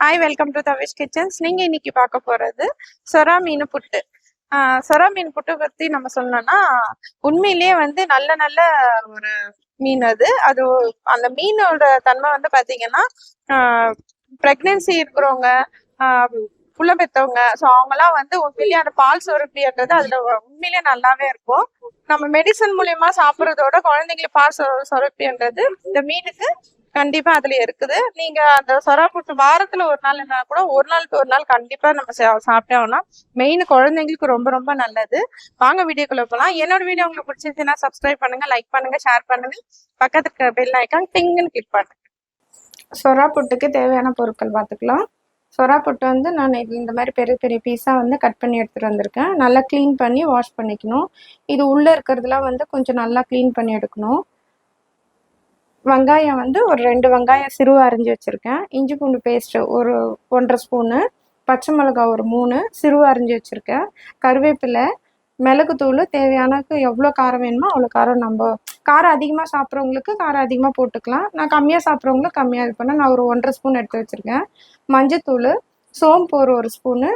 Hi welcome to Tavish kitchens நீங்க இன்னைக்கு பார்க்க போறது சொரா மீன் புட்டு. ஆஹ் சொரா மீன் புட்டு பத்தி நம்ம சொல்லணும்னா உண்மையிலேயே வந்து நல்ல நல்ல ஒரு மீன் அது. அது அந்த மீனோட தன்மை வந்து பாத்தீங்கன்னா ப்ரெக்னென்சி இருக்கிறவங்க ஆஹ் புள்ள பெத்தவங்க ஸோ அவங்கலாம் வந்து உண்மையிலேயே அந்த பால் சுரப்பின்றது அதுல உண்மையிலேயே நல்லாவே இருக்கும். நம்ம மெடிசன் மூலியமா சாப்பிட்றதோட குழந்தைங்களுக்கு பால் சொ சுரப்பின்றது இந்த மீனுக்கு கண்டிப்பா அதுல இருக்குது. நீங்க அந்த சொரா புட்டு வாரத்துல ஒரு நாள் என்ன கூட ஒரு நாள் ஒரு நாள் கண்டிப்பா நம்ம சா- சாப்பிட்டே ஆகணும் மெயின் குழந்தைங்களுக்கு ரொம்ப ரொம்ப நல்லது. வாங்க வீடியோக்குள்ள போகலாம் என்னோட வீடியோ உங்களுக்கு பிடிச்சிருச்சுன்னா சப்ஸ்கிரைப் பண்ணுங்க லைக் பண்ணுங்க ஷேர் பண்ணுங்க. பக்கத்துக்கு பெல் ஐக்கான் டிங்குன்னு கிளிக் பண்ணுங்க. சொரா புட்டுக்கு தேவையான பொருட்கள் பார்த்துக்கலாம். சொரா புட்டு வந்து நான் இந்த மாதிரி பெரிய பெரிய பீஸாக வந்து கட் பண்ணி எடுத்துகிட்டு வந்திருக்கேன். நல்லா க்ளீன் பண்ணி வாஷ் பண்ணிக்கணும். இது உள்ளே இருக்கிறதுலாம் வந்து கொஞ்சம் நல்லா க்ளீன் பண்ணி எடுக்கணும். வெங்காயம் வந்து ஒரு ரெண்டு வெங்காயம் சிறுவ அரிஞ்சு வச்சுருக்கேன். இஞ்சி பூண்டு பேஸ்ட்டு ஒரு ஒன்றரை ஸ்பூனு பச்சை மிளகாய் ஒரு மூணு சிறுவ அரிஞ்சு வச்சுருக்கேன். கருவேப்பிலை மிளகுத்தூள் தேவையானக்கு எவ்வளோ காரம் வேணுமோ அவ்வளோ காரம் நம்ம காரம் அதிகமாக சாப்பிட்றவங்களுக்கு காரம் அதிகமாக போட்டுக்கலாம். நான் கம்மியாக சாப்பிட்றவங்களுக்கு கம்மியாக இது பண்ணேன் நான் ஒரு ஒன்றரை ஸ்பூன் எடுத்து வச்சுருக்கேன். மஞ்சத்தூள் சோம்பு ஒரு ஒரு ஸ்பூனு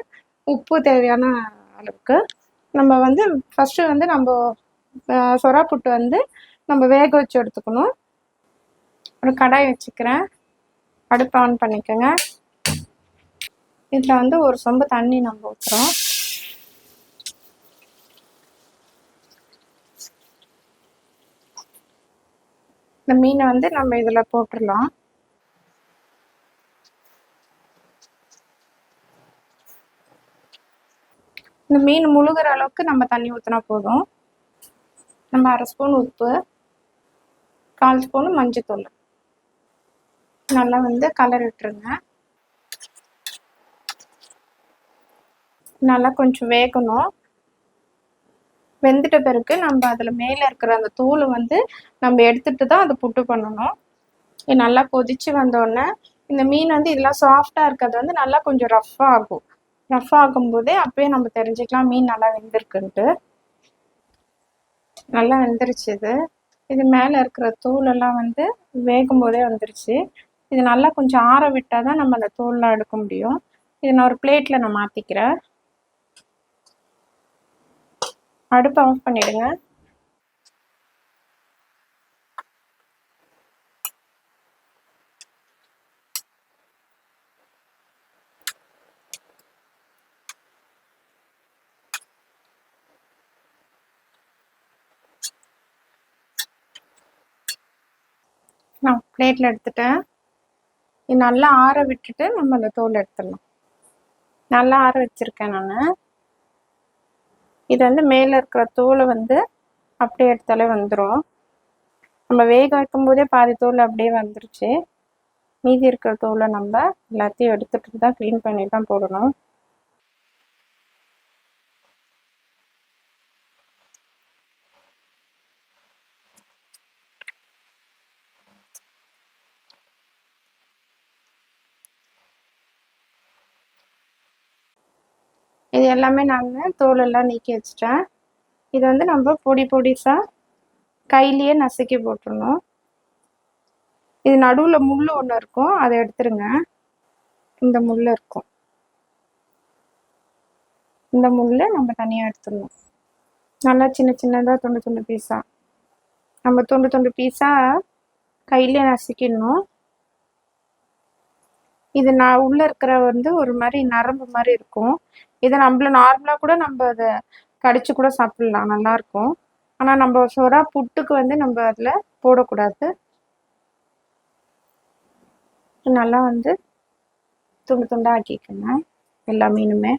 உப்பு தேவையான அளவுக்கு. நம்ம வந்து ஃபஸ்ட்டு வந்து நம்ம சொரா புட்டு வந்து நம்ம வேக வச்சு எடுத்துக்கணும். ஒரு கடாய் வச்சுக்கிறேன். அடுப்பு ஆன் பண்ணிக்கோங்க. இதில் வந்து ஒரு சொம்பு தண்ணி நம்ம ஊற்றுறோம் இந்த மீனை வந்து நம்ம இதில் போட்டுடலாம் இந்த மீன் முழுகிற அளவுக்கு நம்ம தண்ணி ஊற்றினா போதும். நம்ம அரை ஸ்பூன் உப்பு கால் ஸ்பூன் மஞ்சள் தூள் நல்லா வந்து கலர் விட்டுருங்க. நல்லா கொஞ்சம் வேகணும். வெந்துட்ட பிறகு நம்ம அதில் மேலே இருக்கிற அந்த தூளை வந்து நம்ம எடுத்துட்டு தான் அதை புட்டு பண்ணணும். இது நல்லா கொதிச்சு வந்தோடனே இந்த மீன் வந்து இதெல்லாம் சாஃப்டாக இருக்கிறது வந்து நல்லா கொஞ்சம் ரஃப்பாக ஆகும். ரஃப் ஆகும்போதே அப்பயே நம்ம தெரிஞ்சுக்கலாம் மீன் நல்லா வெந்திருக்குன்ட்டு. நல்லா வெந்துருச்சு இது. இது மேலே இருக்கிற தூளெல்லாம் வந்து வேகும் போதே வந்துருச்சு. இது நல்லா கொஞ்சம் ஆற விட்டால் தான் நம்ம அந்த தோல்லாம் எடுக்க முடியும். இதை நான் ஒரு பிளேட்டில் நான் மாற்றிக்கிறேன் அடுப்பை ஆஃப் பண்ணிவிடுங்க நான் பிளேட்டில் எடுத்துட்டேன். நல்லா ஆற விட்டுட்டு நம்ம அந்த தோல் எடுத்துடலாம். நல்லா ஆற வச்சிருக்கேன் நான். இது வந்து மேலே இருக்கிற தோலை வந்து அப்படியே எடுத்தாலே வந்துடும் நம்ம வேக வைக்கும் போதே பாதி தோல் அப்படியே வந்துருச்சு. மீதி இருக்கிற தோலை நம்ம எல்லாத்தையும் எடுத்துட்டு தான் க்ளீன் பண்ணி தான் போடணும். இது எல்லாமே நான் தோலெல்லாம் நீக்கி வச்சிட்டேன். இது வந்து நம்ம பொடி பொடிசாக கையிலேயே நசுக்கி போட்டுடணும் இது நடுவில் முள் ஒன்று இருக்கும். அதை எடுத்துருங்க. இந்த முள் இருக்கும். இந்த முள்ளை நம்ம தனியாக எடுத்துடணும். நல்லா சின்ன சின்னதாக துண்டு துண்டு பீஸாக நம்ம துண்டு துண்டு பீஸாக கையிலே நசுக்கிடணும். இது நான் உள்ளே இருக்கிற வந்து ஒரு மாதிரி நரம்பு மாதிரி இருக்கும். இதை நம்மள நார்மலாக கூட நம்ம அதை கடிச்சு கூட சாப்பிடலாம். நல்லா இருக்கும். ஆனால் நம்ம சொரா புட்டுக்கு வந்து நம்ம அதில் போடக்கூடாது. நல்லா வந்து துண்டு துண்டாக ஆக்கிக்கோங்க. எல்லா மீனுமே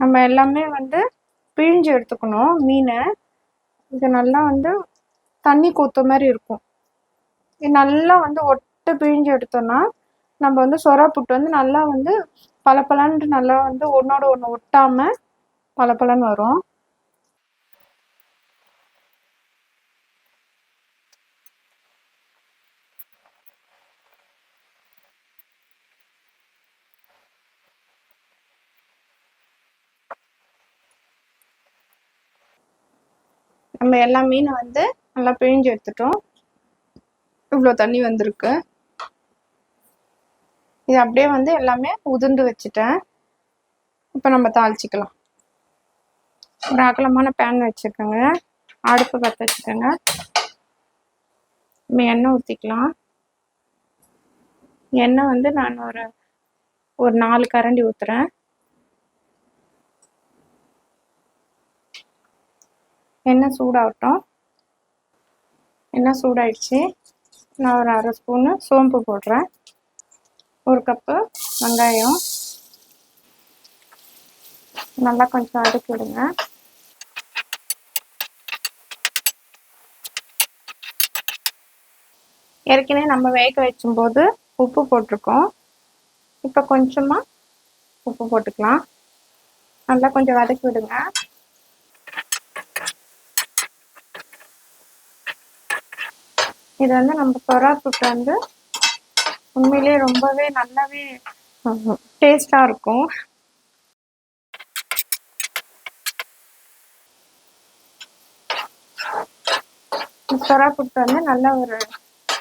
நம்ம எல்லாமே வந்து பிழிஞ்சு எடுத்துக்கணும். மீனை இது நல்லா வந்து தண்ணி கொத்த மாதிரி இருக்கும். இது நல்லா வந்து ஒட்டை பிழிஞ்சு எடுத்தோம்னா நம்ம வந்து சொரா புட்டு வந்து நல்லா வந்து பல நல்லா வந்து ஒன்றோட ஒன்று ஒட்டாமல் பல வரும். நம்ம எல்லா மீனை வந்து நல்லா பிழிஞ்சு எடுத்துட்டோம். இவ்வளோ தண்ணி வந்திருக்கு. இது அப்படியே வந்து எல்லாமே உதிர்ந்து வச்சுட்டேன். இப்போ நம்ம தாளிச்சிக்கலாம். ஒரு அகலமான பேன் வச்சுருக்கோங்க. அடுப்பு பற்ற வச்சுக்கோங்க. நம்ம எண்ணெய் ஊற்றிக்கலாம் எண்ணெய் வந்து நான் ஒரு ஒரு நாலு கரண்டி ஊற்றுறேன் எண்ணெய் சூடாகட்டும். எண்ணெய் சூடாயிடுச்சு. நான் ஒரு அரை ஸ்பூனு சோம்பு போடுறேன். ஒரு கப்பு வெங்காயம். நல்லா கொஞ்சம் அடுக்கி விடுங்க. ஏற்கனவே நம்ம வேக வைக்கும்போது உப்பு போட்டிருக்கோம். இப்போ கொஞ்சமாக உப்பு போட்டுக்கலாம். நல்லா கொஞ்சம் வதக்கி விடுங்க. இது வந்து நம்ம சொரா புட்டு வந்து உண்மையிலேயே ரொம்பவே நல்லாவே டேஸ்டாக இருக்கும். சொரா புட்டு வந்து நல்ல ஒரு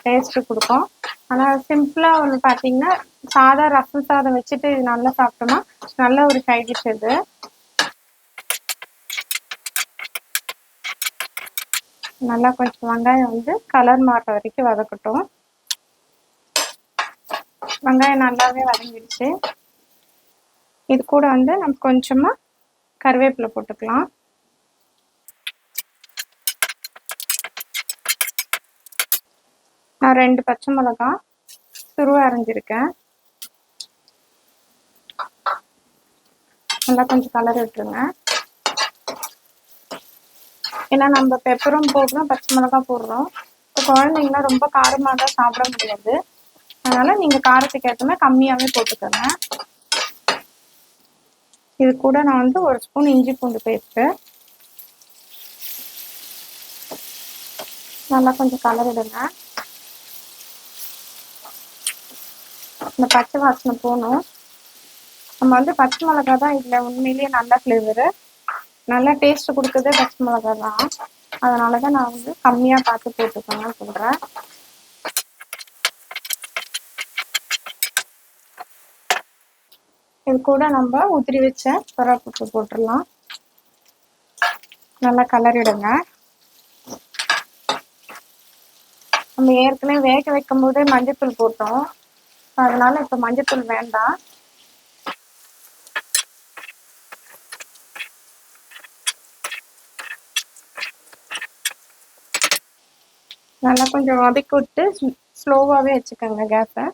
டேஸ்ட்டு கொடுக்கும். ஆனால் சிம்பிளாக ஒன்று பார்த்தீங்கன்னா சாதா ரசம் சாதம் வச்சுட்டு இது நல்லா சாப்பிட்டோம்னா நல்ல ஒரு சைட் டிஷ் இது நல்லா கொஞ்சம் வெங்காயம் வந்து கலர் மாறுற வரைக்கும் வதக்கட்டும். வெங்காயம் நல்லாவே வதங்கிடுச்சு. இது கூட வந்து நம்ம கொஞ்சமாக கருவேப்பிலை போட்டுக்கலாம். நான் ரெண்டு பச்சை மிளகா துருவ அரைஞ்சிருக்கேன். நல்லா கொஞ்சம் கலர் விட்டுருங்க. ஏன்னா நம்ம பெப்பரும் போடுறோம் பச்சை மிளகா போடுறோம். இப்போ குழந்தைங்களாம் ரொம்ப காரமாக தான் சாப்பிட முடியாது. அதனால நீங்கள் காரத்துக்கு ஏற்ற மாதிரி கம்மியாகவே போட்டுக்கோங்க. இது கூட நான் வந்து ஒரு ஸ்பூன் இஞ்சி பூண்டு பேஸ்ட்டு. நல்லா கொஞ்சம் கலரிடுங்க. இந்த பச்சை வாசனை போகணும். நம்ம வந்து பச்சை மிளகா தான் இதில் உண்மையிலேயே நல்ல ஃப்ளேவரு நல்லா டேஸ்ட் கொடுக்குறதே பச்சை மிளகா தான் அதனால தான் நான் வந்து கம்மியாக பார்த்து போட்டுக்கோங்க சொல்கிறேன் இது கூட நம்ம உதிரி வச்ச புட்டு போட்டுடலாம். நல்லா கலரிடுங்க நம்ம ஏற்கனவே வேக வைக்கும் போதே மஞ்சத்தூள் போட்டோம். அதனால இப்போ மஞ்சத்தூள் வேண்டாம். நல்லா கொஞ்சம் வதக்கி விட்டு ஸ்லோவாகவே வச்சுக்கோங்க கேஸை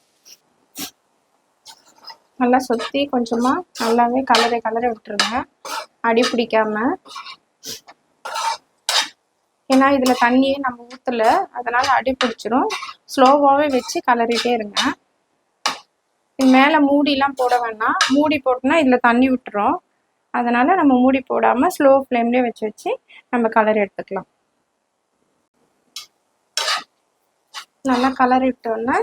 நல்லா சுற்றி கொஞ்சமாக நல்லாவே கலரை கலரை விட்டுருங்க. அடி பிடிக்காம. ஏன்னா இதில் தண்ணியே நம்ம ஊற்றல அதனால் அடி பிடிச்சிரும். ஸ்லோவாகவே வச்சு கலரிட்டே இருங்க. மேலே மூடிலாம் போட வேணாம். மூடி போட்டோம்னா இதில் தண்ணி விட்டுரும். அதனால் நம்ம மூடி போடாமல் ஸ்லோ ஃப்ளேம்லேயே வச்சு வச்சு நம்ம கலர் எடுத்துக்கலாம். நல்லா கலர் விட்டோன்னா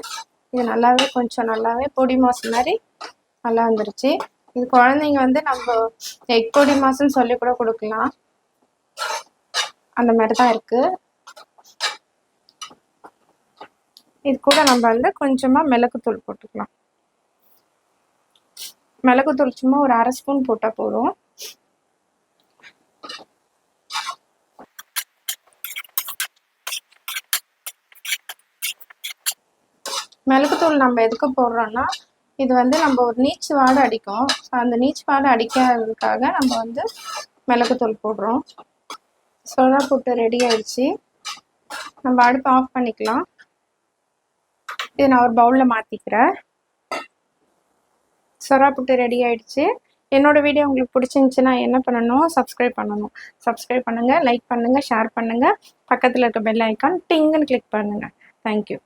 இது நல்லாவே கொஞ்சம் நல்லாவே பொடி மாசு மாதிரி நல்லா வந்துருச்சு. இது குழந்தைங்க வந்து நம்ம எக் பொடி மாசுன்னு சொல்லி கூட கொடுக்கலாம். அந்த மாதிரி தான் இருக்கு. இது கூட நம்ம வந்து கொஞ்சமாக மிளகுத்தூள் போட்டுக்கலாம். மிளகுத்தூள் சும்மா ஒரு அரை ஸ்பூன் போட்டால் போதும். மிளகுத்தூள் நம்ம எதுக்கு போடுறோம்னா இது வந்து நம்ம ஒரு நீச்சு வாடை அடிக்கும். அந்த நீச்சு வாடை அடிக்காததுக்காக நம்ம வந்து மிளகுத்தூள் போடுறோம். சோடா புட்டு ரெடி ஆயிடுச்சு. நம்ம அடுப்பு ஆஃப் பண்ணிக்கலாம். இது நான் ஒரு பவுலில் மாற்றிக்கிறேன் சொரா புட்டு ரெடி ஆயிடுச்சு. என்னோட வீடியோ உங்களுக்கு பிடிச்சிருந்துச்சுன்னா என்ன பண்ணணும்? சப்ஸ்கிரைப் பண்ணணும். சப்ஸ்கிரைப் பண்ணுங்கள் லைக் பண்ணுங்கள் ஷேர் பண்ணுங்கள் பக்கத்தில் இருக்க பெல் ஐக்கான் டிங்குன்னு கிளிக் பண்ணுங்கள் தேங்க்யூ